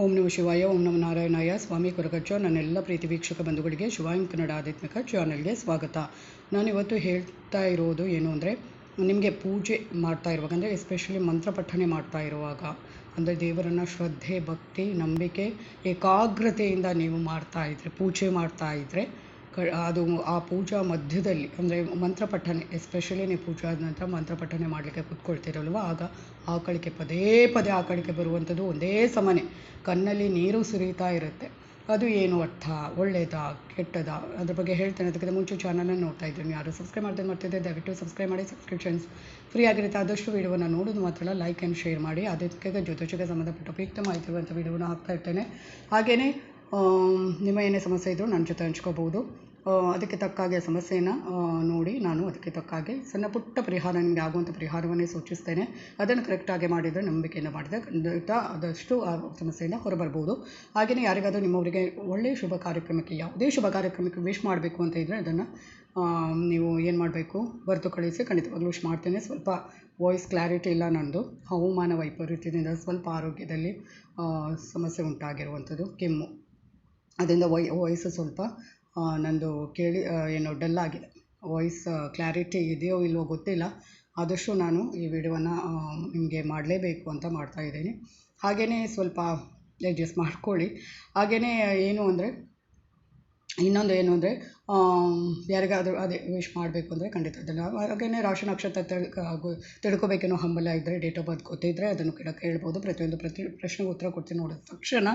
ಓಂ ನಮ ಶಿವಾಯ, ಓಂ ನಮ ನಾರಾಯಣಾಯ, ಸ್ವಾಮಿ ಕೊರಗಚ್ಚ ನನ್ನೆಲ್ಲ ಪ್ರೀತಿ ವೀಕ್ಷಕ ಬಂಧುಗಳಿಗೆ ಶಿವಾಯಂ ಕನ್ನಡ ಆಧ್ಯಾತ್ಮಿಕ ಚಾನಲ್ಗೆ ಸ್ವಾಗತ. ನಾನಿವತ್ತು ಹೇಳ್ತಾ ಇರೋದು ಏನು ಅಂದರೆ, ನಿಮಗೆ ಪೂಜೆ ಮಾಡ್ತಾ ಇರುವಾಗ, ಅಂದರೆ ಎಸ್ಪೆಷಲಿ ಮಂತ್ರ ಪಠಣೆ ಮಾಡ್ತಾ ಇರುವಾಗ, ಅಂದರೆ ದೇವರನ್ನು ಶ್ರದ್ಧೆ, ಭಕ್ತಿ, ನಂಬಿಕೆ, ಏಕಾಗ್ರತೆಯಿಂದ ನೀವು ಮಾಡ್ತಾ ಇದ್ದರೆ ಪೂಜೆ ಮಾಡ್ತಾ ಇದ್ದರೆ ಕ ಅದು ಆ ಪೂಜಾ ಮಧ್ಯದಲ್ಲಿ, ಅಂದರೆ ಮಂತ್ರ ಪಠನೆ ಎಸ್ಪೆಷಲಿ ನೀವು ಪೂಜಾ ಆದ ನಂತರ ಮಂತ್ರ ಪಠನೆ ಮಾಡಲಿಕ್ಕೆ ಕೂತ್ಕೊಳ್ತಿರಲ್ವ? ಆಗ ಆಕಳಿಕೆ ಪದೇ ಪದೇ ಆಕಳಿಕೆ ಬರುವಂಥದ್ದು ಒಂದೇ ಸಮನೆ. ಕಣ್ಣಲ್ಲಿ ನೀರು ಸುರಿತಾ ಇರುತ್ತೆ. ಅದು ಏನು ಅರ್ಥ? ಒಳ್ಳೆಯದಾ ಕೆಟ್ಟದಾ? ಅದ್ರ ಬಗ್ಗೆ ಹೇಳ್ತೇನೆ. ಅದಕ್ಕಿಂತ ಮುಂಚೆ ಚಾನಲನ್ನು ನೋಡ್ತಾ ಇದ್ದೀನಿ ಯಾರು ಸಬ್ಸ್ಕ್ರೈಬ್ ಮಾಡ್ತಾ ಮಾಡ್ತಿದ್ದೆ ದಯವಿಟ್ಟು ಸಬ್ಸ್ಕ್ರೈಬ್ ಮಾಡಿ. ಸಬ್ಸ್ಕ್ರಿಪ್ಷನ್ಸ್ ಫ್ರೀ ಆಗಿರುತ್ತೆ. ಆದಷ್ಟು ವೀಡಿಯೋನ ನೋಡೋದು ಮಾತ್ರ ಲೈಕ್ ಆ್ಯಂಡ್ ಶೇರ್ ಮಾಡಿ. ಅದಕ್ಕೆ ಜೊತೆಗೆ ಸಂಬಂಧಪಟ್ಟ ಉಪಯುಕ್ತ ಮಾಹಿತಿ ಇರುವಂಥ ವೀಡಿಯೋನ ಹಾಕ್ತಾ ಇರ್ತೇನೆ. ಹಾಗೆಯೇ ನಿಮ್ಮ ಏನೇ ಸಮಸ್ಯೆ ಇದ್ದರೂ ನನ್ನ ಜೊತೆ ಹಂಚ್ಕೋಬೋದು. ಅದಕ್ಕೆ ತಕ್ಕ ಹಾಗೆ ಸಮಸ್ಯೆನ ನೋಡಿ ನಾನು ಅದಕ್ಕೆ ತಕ್ಕ ಹಾಗೆ ಸಣ್ಣ ಪುಟ್ಟ ಪರಿಹಾರ, ನಿಮಗೆ ಆಗುವಂಥ ಪರಿಹಾರವನ್ನೇ ಸೂಚಿಸ್ತೇನೆ. ಅದನ್ನು ಕರೆಕ್ಟಾಗಿ ಮಾಡಿದರೆ ನಂಬಿಕೆಯನ್ನು ಮಾಡಿದರೆ ಖಂಡಿತ ಆದಷ್ಟು ಆ ಸಮಸ್ಯೆಯಿಂದ ಹೊರಬರ್ಬೋದು. ಹಾಗೆಯೇ ಯಾರಿಗಾದರೂ ನಿಮ್ಮವರಿಗೆ ಒಳ್ಳೆಯ ಶುಭ ಕಾರ್ಯಕ್ರಮಕ್ಕೆ, ಯಾವುದೇ ಶುಭ ಕಾರ್ಯಕ್ರಮಕ್ಕೆ ವಿಶ್ ಮಾಡಬೇಕು ಅಂತ ಇದ್ದರೆ ಅದನ್ನು ನೀವು ಏನು ಮಾಡಬೇಕು? ಬರೆದು ಕಳಿಸಿ ಖಂಡಿತವಾಗ್ಲೂ ವಿಶ್ ಮಾಡ್ತೇನೆ. ಸ್ವಲ್ಪ ವಾಯ್ಸ್ ಕ್ಲಾರಿಟಿ ಇಲ್ಲ ನನ್ನದು ಹವಾಮಾನ ವೈಪರೀತ್ಯದಿಂದ ಸ್ವಲ್ಪ ಆರೋಗ್ಯದಲ್ಲಿ ಸಮಸ್ಯೆ ಉಂಟಾಗಿರುವಂಥದ್ದು ಕೆಮ್ಮು. ಅದರಿಂದ ವಾಯ್ಸು ಸ್ವಲ್ಪ ನನ್ನದು ಕೇಳಿ ಏನು ಡಲ್ ಆಗಿದೆ. ವಾಯ್ಸ್ ಕ್ಲಾರಿಟಿ ಇದೆಯೋ ಇಲ್ವೋ ಗೊತ್ತಿಲ್ಲ. ಆದಷ್ಟು ನಾನು ಈ ವಿಡಿಯೋನ ನಿಮಗೆ ಮಾಡಲೇಬೇಕು ಅಂತ ಮಾಡ್ತಾಯಿದ್ದೀನಿ ಹಾಗೆಯೇ ಸ್ವಲ್ಪ ಅಡ್ಜಸ್ಟ್ ಮಾಡ್ಕೊಳ್ಳಿ. ಹಾಗೆಯೇ ಏನು ಅಂದರೆ ಇನ್ನೊಂದು ಏನು ಅಂದರೆ ಯಾರಿಗಾದರೂ ಅದೇ ವಿಶ್ ಮಾಡಬೇಕು ಅಂದರೆ ಖಂಡಿತ ಅದನ್ನು. ಹಾಗೆಯೇ ರಾಶಿ ನಕ್ಷತ್ರ ತಿಳ್ಕೊ ತಿಳ್ಕೊಬೇಕೇನೋ ಹಂಬಲ ಇದ್ದರೆ ಡೇಟ್ ಆಫ್ ಬರ್ತ್ ಗೊತ್ತಿದ್ದರೆ ಅದನ್ನು ಕೂಡ ಕೇಳ್ಬೋದು. ಪ್ರತಿಯೊಂದು ಪ್ರತಿ, ಪ್ರಶ್ನೆಗೆ ಉತ್ತರ ಕೊಡ್ತೀನಿ ನೋಡಿದ ತಕ್ಷಣ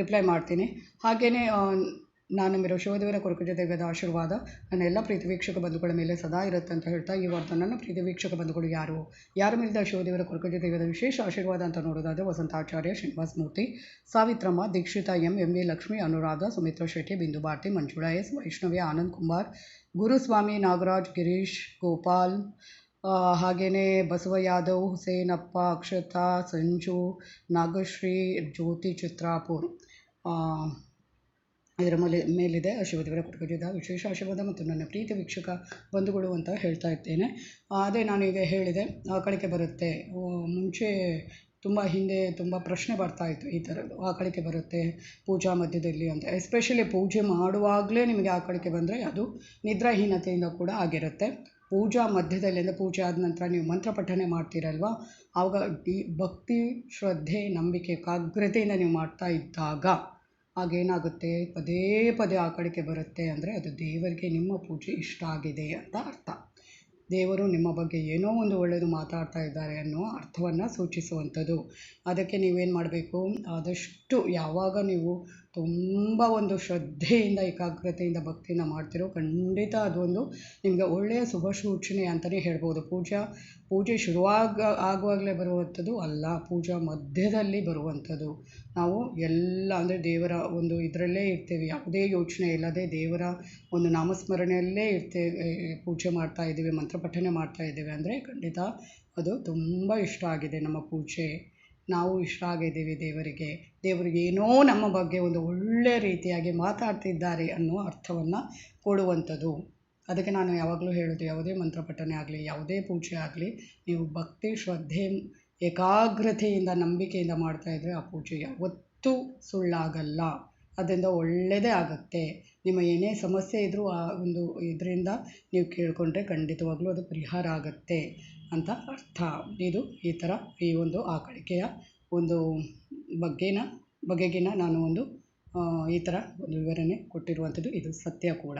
ರಿಪ್ಲೈ ಮಾಡ್ತೀನಿ. ಹಾಗೆಯೇ ನಾನು ಶಿವದೇವರ ಕೊರಕುಜ ದೈವದ ಆಶೀರ್ವಾದ, ನನ್ನ ಎಲ್ಲ ಪ್ರೀತಿ ವೀಕ್ಷಕ ಬಂಧುಗಳ ಮೇಲೆ ಸದಾ ಇರುತ್ತೆ ಅಂತ ಹೇಳ್ತಾ ಈ ನನ್ನ ಪ್ರೀತಿ ವೀಕ್ಷಕ ಬಂಧುಗಳು ಯಾರು? ಯಾರ ಮೇಲಿದ್ದ ಶಿವದೇವರ ಕೊರಕುಜ ದೈವದ ವಿಶೇಷ ಆಶೀರ್ವಾದ ಅಂತ ನೋಡೋದಾದರೆ Vasantacharya Srinivasa Murthy, Savitramma, Dikshitha M M A Lakshmi, Anuradha, Sumitra Shetty, Bindu Bharathi, Manjula S, Vaishnavi, Anand Kumar Guruswamy, Nagaraj, Girish, Gopal ಹಾಗೆಯೇ ಬಸವ ಯಾದವ್, ಹುಸೇನಪ್ಪ, ಅಕ್ಷತಾ, ಸಂಜು, ನಾಗಶ್ರೀ, ಜ್ಯೋತಿ ಚಿತ್ರಾಪುರ್ ಇದರ ಮೇಲೆ, ಮೇಲಿದೆ. ಶಿವದೇವರ ಕೊಟ್ಕೊಂಡಿದ್ದ ವಿಶೇಷ ಆಶೀರ್ವಾದ ಮತ್ತು ನನ್ನ ಪ್ರೀತಿ ವೀಕ್ಷಕ ಬಂಧುಗಳು ಅಂತ ಹೇಳ್ತಾ ಇರ್ತೇನೆ. ಅದೇ ನಾನೀಗ ಹೇಳಿದೆ ಆಕಳಿಕೆ ಬರುತ್ತೆ. ಮುಂಚೆ ತುಂಬ ಹಿಂದೆ ತುಂಬ ಪ್ರಶ್ನೆ ಬರ್ತಾ ಇತ್ತು, ಈ ಥರದ್ದು ಆಕಳಿಕೆ ಬರುತ್ತೆ, ಪೂಜಾ ಮಧ್ಯದಲ್ಲಿ ಅಂತ. ಎಸ್ಪೆಷಲಿ ಪೂಜೆ ಮಾಡುವಾಗಲೇ ನಿಮಗೆ ಆಕಳಿಕೆ ಬಂದರೆ ಅದು ನಿದ್ರಾಹೀನತೆಯಿಂದ ಕೂಡ ಆಗಿರುತ್ತೆ. ಪೂಜಾ ಮಧ್ಯದಲ್ಲಿ ಅಂದರೆ ಪೂಜೆ ಆದ ನಂತರ ನೀವು ಮಂತ್ರ ಪಠನೆ ಮಾಡ್ತೀರಲ್ವ ಆವಾಗ ಭಕ್ತಿ, ಶ್ರದ್ಧೆ, ನಂಬಿಕೆ, ಕಾಗ್ರತೆಯಿಂದ ನೀವು ಮಾಡ್ತಾ ಇದ್ದಾಗ ಆಗೇನಾಗುತ್ತೆ ಪದೇ ಪದೇ ಆ ಕಡೆಗೆ ಬರುತ್ತೆ ಅಂದರೆ ಅದು ದೇವರಿಗೆ ನಿಮ್ಮ ಪೂಜೆ ಇಷ್ಟ ಆಗಿದೆ ಅಂತ ಅರ್ಥ. ದೇವರು ನಿಮ್ಮ ಬಗ್ಗೆ ಏನೋ ಒಂದು ಒಳ್ಳೆಯದು ಮಾತಾಡ್ತಾ ಇದ್ದಾರೆ ಅನ್ನೋ ಅರ್ಥವನ್ನು ಸೂಚಿಸುವಂಥದ್ದು. ಅದಕ್ಕೆ ನೀವೇನು ಮಾಡಬೇಕು? ಆದಷ್ಟು ಯಾವಾಗ ನೀವು ತುಂಬ ಒಂದು ಶ್ರದ್ಧೆಯಿಂದ, ಏಕಾಗ್ರತೆಯಿಂದ ಭಕ್ತಿಯಿಂದ ಮಾಡ್ತಿರೋ ಖಂಡಿತ ಅದೊಂದು ನಿಮಗೆ ಒಳ್ಳೆಯ ಶುಭ ಸೂಚನೆ ಅಂತಲೇ ಹೇಳ್ಬೋದು. ಪೂಜಾ, ಪೂಜೆ ಶುರುವಾಗ ಆಗುವಾಗಲೇ ಬರುವಂಥದ್ದು ಅಲ್ಲ, ಪೂಜಾ ಮಧ್ಯದಲ್ಲಿ ಬರುವಂಥದ್ದು. ನಾವು ಎಲ್ಲ ಅಂದರೆ ದೇವರ ಒಂದು ಇದರಲ್ಲೇ ಇರ್ತೇವೆ, ಯಾವುದೇ ಯೋಚನೆ ಇಲ್ಲದೆ ದೇವರ ಒಂದು ನಾಮಸ್ಮರಣೆಯಲ್ಲೇ ಇರ್ತೇವೆ ಪೂಜೆ ಮಾಡ್ತಾ ಇದ್ದೀವಿ ಮಂತ್ರ ಪಠನೆ ಮಾಡ್ತಾ ಇದ್ದೇವೆ ಅಂದರೆ ಖಂಡಿತ ಅದು ತುಂಬ ಇಷ್ಟ ಆಗಿದೆ ನಮ್ಮ ಪೂಜೆ. ನಾವು ಇಷ್ಟ ಆಗಿದ್ದೀವಿ ದೇವರಿಗೆ. ದೇವರಿಗೆ ಏನೋ ನಮ್ಮ ಬಗ್ಗೆ ಒಂದು ಒಳ್ಳೆಯ ರೀತಿಯಾಗಿ ಮಾತಾಡ್ತಿದ್ದಾರೆ ಅನ್ನೋ ಅರ್ಥವನ್ನು ಕೊಡುವಂಥದ್ದು. ಅದಕ್ಕೆ ನಾನು ಯಾವಾಗಲೂ ಹೇಳೋದು, ಯಾವುದೇ ಮಂತ್ರ ಆಗಲಿ, ಯಾವುದೇ ಪೂಜೆ ಆಗಲಿ, ನೀವು ಭಕ್ತಿ, ಶ್ರದ್ಧೆ, ಏಕಾಗ್ರತೆಯಿಂದ, ನಂಬಿಕೆಯಿಂದ ಮಾಡ್ತಾಯಿದ್ರೆ ಆ ಪೂಜೆ ಯಾವತ್ತೂ ಸುಳ್ಳಾಗಲ್ಲ. ಅದರಿಂದ ಒಳ್ಳೆಯದೇ ಆಗುತ್ತೆ. ನಿಮ್ಮ ಏನೇ ಸಮಸ್ಯೆ ಇದ್ದರೂ ಆ ಒಂದು ಇದರಿಂದ ನೀವು ಕೇಳಿಕೊಂಡ್ರೆ ಖಂಡಿತವಾಗ್ಲೂ ಅದು ಪರಿಹಾರ ಆಗುತ್ತೆ. ಅಂತ ಅರ್ಥ. ಇದು ಈ ಥರ ಈ ಒಂದು ಆಕಳಿಕೆಯ ಒಂದು ಬಗ್ಗೆನ, ಬಗೆಗಿನ ನಾನು ಒಂದು ಈ ಥರ ಒಂದು ವಿವರಣೆ ಕೊಟ್ಟಿರುವಂಥದ್ದು ಇದು ಸತ್ಯ ಕೂಡ.